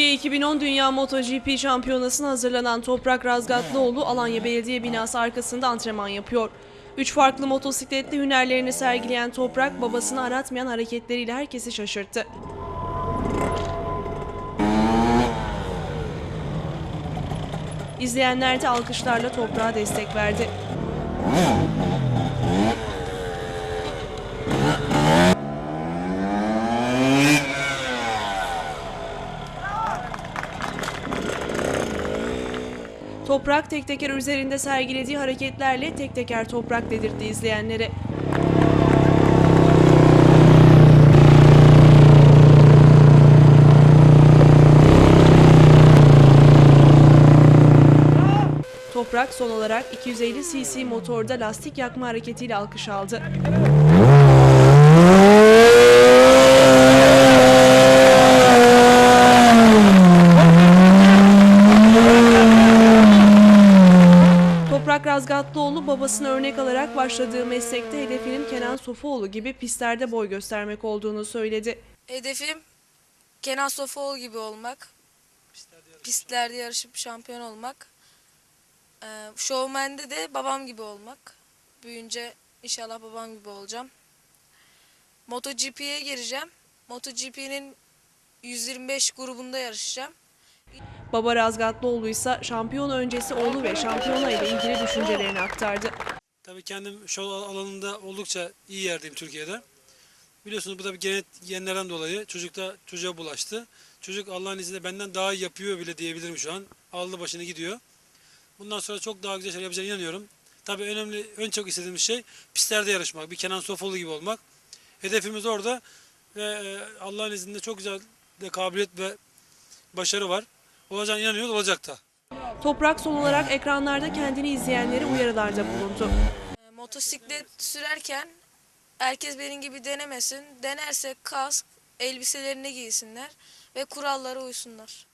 2010 Dünya MotoGP Şampiyonası'na hazırlanan Toprak Razgatlıoğlu Alanya Belediye binası arkasında antrenman yapıyor. Üç farklı motosikletli hünerlerini sergileyen Toprak babasını aratmayan hareketleriyle herkesi şaşırttı. İzleyenler de alkışlarla toprağa destek verdi. Toprak tek teker üzerinde sergilediği hareketlerle tek teker toprak dedirtti izleyenlere. Toprak son olarak 250 cc motorda lastik yakma hareketiyle alkış aldı. Toprak Razgatlıoğlu babasına örnek alarak başladığı meslekte hedefinin Kenan Sofuoğlu gibi pistlerde boy göstermek olduğunu söyledi. Hedefim Kenan Sofuoğlu gibi olmak. Pistlerde yarışıp şampiyon olmak. Ee, Showman'de de babam gibi olmak. Büyünce inşallah babam gibi olacağım. MotoGP'ye gireceğim. MotoGP'nin 125 grubunda yarışacağım. Baba Razgatlıoğlu ise şampiyon öncesi oğlu ve şampiyona ile ilgili düşüncelerini aktardı. Tabii kendim şov alanında oldukça iyi yerdeyim Türkiye'de. Biliyorsunuz bu da bir genet, genlerden dolayı çocukta çocuğa bulaştı. Çocuk Allah'ın izniyle benden daha iyi yapıyor bile diyebilirim şu an. Aldı başını gidiyor. Bundan sonra çok daha güzel şeyler yapacağına inanıyorum. Tabii önemli, ön çok istediğimiz şey pistlerde yarışmak. Bir Kenan Sofoğlu gibi olmak. Hedefimiz orada ve e, Allah'ın izniyle çok güzel de kabiliyet ve başarı var. Olacağına inanıyoruz, olacak da. Toprak son olarak ekranlarda kendini izleyenlere uyarılarda bulundu. Motosiklet sürerken herkes benim gibi denemesin. Denerse kask, elbiselerini giysinler ve kurallara uysunlar.